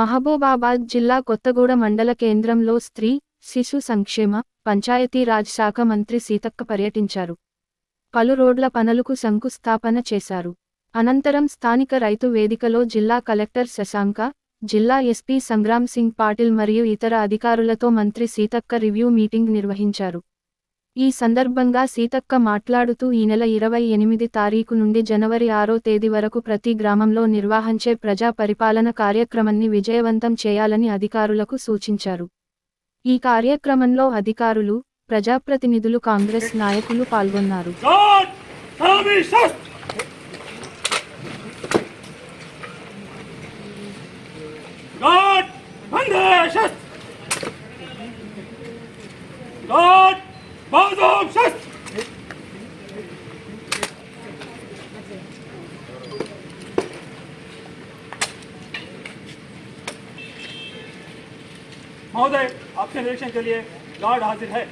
మహబూబాబాద్ జిల్లా కొత్తగూడ మండల కేంద్రంలో స్త్రీ శిశు సంక్షేమ పంచాయతీరాజ్ శాఖ మంత్రి సీతక్క పర్యటించారు. పలు రోడ్ల పనులకు శంకుస్థాపన చేశారు. అనంతరం స్థానిక రైతు వేదికలో జిల్లా కలెక్టర్ శశాంక జిల్లా ఎస్పీ సంగ్రామ్ సింగ్ పాటిల్ మరియు ఇతర అధికారులతో మంత్రి సీతక్క రివ్యూ మీటింగ్ నిర్వహించారు. ఈ సందర్భంగా సీతక్క మాట్లాడుతూ ఈ నెల ఇరవై ఎనిమిది తారీఖు నుండి జనవరి ఆరో తేదీ వరకు ప్రతి గ్రామంలో నిర్వహించే ప్రజా పరిపాలన కార్యక్రమాన్ని విజయవంతం చేయాలని అధికారులకు సూచించారు. ఈ కార్యక్రమంలో అధికారులు ప్రజాప్రతినిధులు కాంగ్రెస్ నాయకులు పాల్గొన్నారు. महोदय आपके निरीक्षण के लिए गार्ड हाजिर है।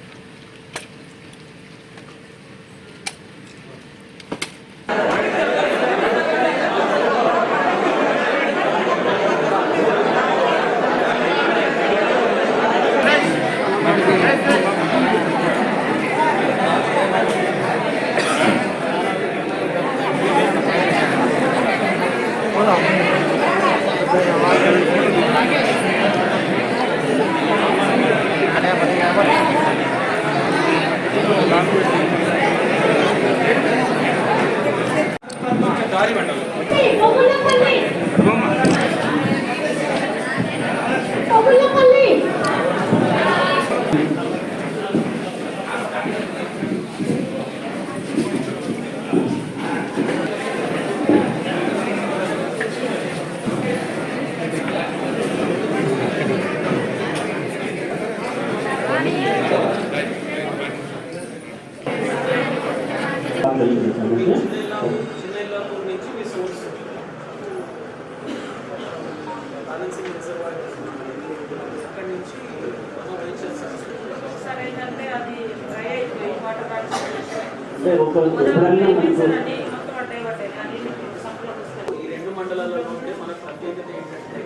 పడ్డాయి. కానీ సప్లై వస్తాయి ఈ రెండు మండలాలలో ఉంటే మన ప్రత్యేకత ఏంటంటే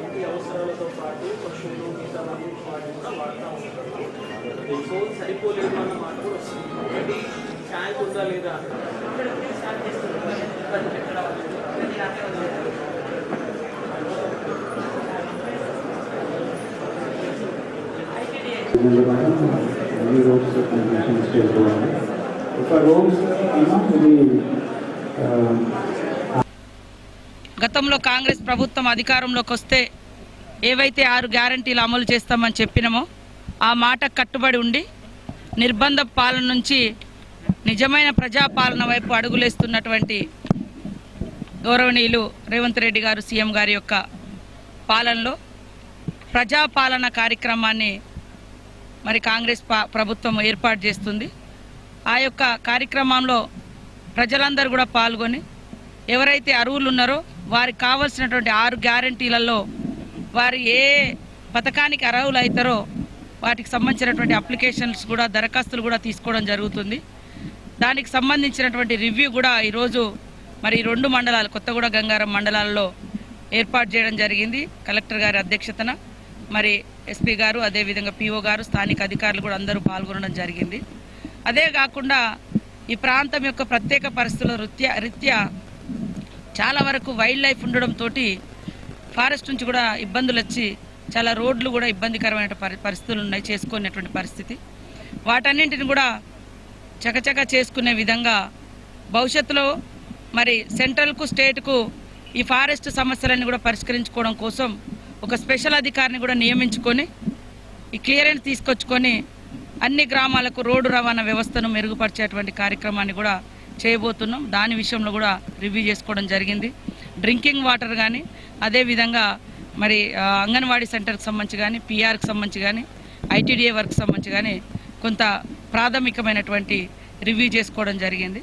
ఇంటి అవసరాలతో పాటు పశువులు మిగతా వాటిని కూడా వాడుతూ ఉంటారు. సో సరిపోలేదు అన్న మాట కూడా వస్తుంది. ఒకటి ట్యాంక్ ఉందా లేదా? ఇక్కడ గతంలో కాంగ్రెస్ ప్రభుత్వం అధికారంలోకి వస్తే ఏవైతే ఆరు గ్యారంటీలు అమలు చేస్తామని చెప్పినామో ఆ మాట కట్టుబడి ఉండి నిర్బంధ పాలన నుంచి నిజమైన ప్రజాపాలన వైపు అడుగులేస్తున్నటువంటి గౌరవనీయులు రేవంత్ రెడ్డి గారు సీఎం గారి యొక్క పాలనలో ప్రజాపాలన కార్యక్రమాన్ని మరి కాంగ్రెస్ పా- ప్రభుత్వం ఏర్పాటు చేస్తుంది. ఆ యొక్క కార్యక్రమంలో ప్రజలందరూ కూడా పాల్గొని ఎవరైతే అర్హులు ఉన్నారో వారికి కావలసినటువంటి ఆరు గ్యారంటీలలో వారు ఏ పథకానికి అర్హులు అవుతారో వాటికి సంబంధించినటువంటి అప్లికేషన్స్ కూడా దరఖాస్తులు కూడా తీసుకోవడం జరుగుతుంది. దానికి సంబంధించినటువంటి రివ్యూ కూడా ఈరోజు మరి రెండు మండలాలు కొత్తగూడ గంగారం మండలాల్లో ఏర్పాటు చేయడం జరిగింది. కలెక్టర్ గారి అధ్యక్షతన మరి ఎస్పీ గారు అదేవిధంగా పిఓ గారు స్థానిక అధికారులు కూడా అందరూ పాల్గొనడం జరిగింది. అదే కాకుండా ఈ ప్రాంతం యొక్క ప్రత్యేక పరిస్థితుల రీత్యా రీత్యా చాలా వరకు వైల్డ్ లైఫ్ ఉండడంతో ఫారెస్ట్ నుంచి కూడా ఇబ్బందులు వచ్చి చాలా రోడ్లు కూడా ఇబ్బందికరమైన పరిస్థితులు ఉన్నాయి చేసుకునేటువంటి పరిస్థితి. వాటన్నింటిని కూడా చకచక చేసుకునే విధంగా భవిష్యత్తులో మరి సెంట్రల్కు స్టేట్కు ఈ ఫారెస్ట్ సమస్యలన్నీ కూడా పరిష్కరించుకోవడం కోసం ఒక స్పెషల్ అధికారిని కూడా నియమించుకొని ఈ క్లియరెన్స్ తీసుకొచ్చుకొని అన్ని గ్రామాలకు రోడ్డు రవాణా వ్యవస్థను మెరుగుపరిచేటువంటి కార్యక్రమాన్ని కూడా చేయబోతున్నాం. దాని విషయంలో కూడా రివ్యూ చేసుకోవడం జరిగింది. డ్రింకింగ్ వాటర్ కానీ అదేవిధంగా మరి అంగన్వాడీ సెంటర్కి సంబంధించి కానీ పిఆర్కి సంబంధించి కానీ ఐటీడీఏ వర్క్ సంబంధించి కానీ కొంత ప్రాథమికమైనటువంటి రివ్యూ చేసుకోవడం జరిగింది.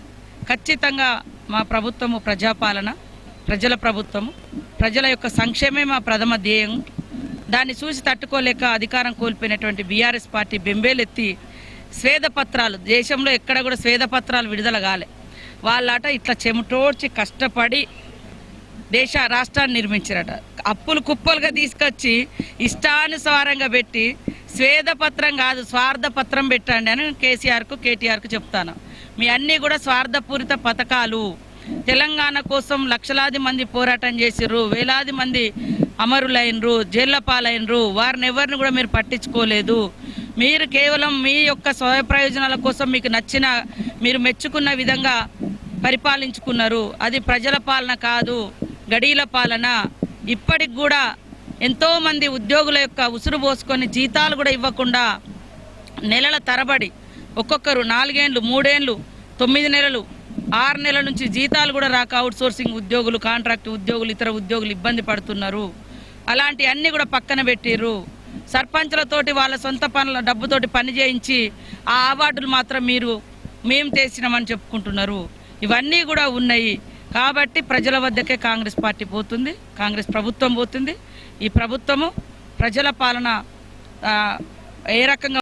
ఖచ్చితంగా మా ప్రభుత్వము ప్రజాపాలన ప్రజల ప్రభుత్వము ప్రజల యొక్క సంక్షేమే మా ప్రథమ ధ్యేయం. దాన్ని చూసి తట్టుకోలేక అధికారం కోల్పోయినటువంటి బీఆర్ఎస్ పార్టీ బెంబేలెత్తి స్వేదపత్రాలు దేశంలో ఎక్కడ కూడా స్వేదపత్రాలు విడుదల కాలే వాళ్ళట ఇట్లా చెమటోడ్చి కష్టపడి దేశ రాష్ట్రాన్ని నిర్మించారట. అప్పులు కుప్పలుగా తీసుకొచ్చి ఇష్టానుసారంగా పెట్టి స్వేదపత్రం కాదు స్వార్థపత్రం పెట్టండి అని కేసీఆర్కు కేటీఆర్కు చెప్తాను. మీ అన్నీ కూడా స్వార్థపూరిత పథకాలు. తెలంగాణ కోసం లక్షలాది మంది పోరాటం చేసిర్రు వేలాది మంది అమరులైనరు జైళ్ళ పాలైనరు. వారిని ఎవరిని కూడా మీరు పట్టించుకోలేదు. మీరు కేవలం మీ యొక్క స్వయ ప్రయోజనాల కోసం మీకు నచ్చిన మీరు మెచ్చుకున్న విధంగా పరిపాలించుకున్నారు. అది ప్రజల పాలన కాదు గడీల పాలన. ఇప్పటికి కూడా ఎంతోమంది ఉద్యోగుల యొక్క ఉసురు పోసుకొని జీతాలు కూడా ఇవ్వకుండా నెలల తరబడి ఒక్కొక్కరు నాలుగేండ్లు మూడేండ్లు తొమ్మిది నెలలు ఆరు నెలల నుంచి జీతాలు కూడా రాక అవుట్ సోర్సింగ్ ఉద్యోగులు కాంట్రాక్ట్ ఉద్యోగులు ఇతర ఉద్యోగులు ఇబ్బంది పడుతున్నారు. అలాంటి అన్ని కూడా పక్కన పెట్టిర్రు. సర్పంచ్లతోటి వాళ్ళ సొంత పనుల డబ్బుతోటి పని చేయించి ఆ అవార్డులు మాత్రం మీరు మేము తెచ్చినామని చెప్పుకుంటున్నారు. ఇవన్నీ కూడా ఉన్నాయి. కాబట్టి ప్రజల వద్దకే కాంగ్రెస్ పార్టీ పోతుంది. కాంగ్రెస్ ప్రభుత్వం పోతుంది. ఈ ప్రభుత్వము ప్రజల పాలన ఏ రకంగా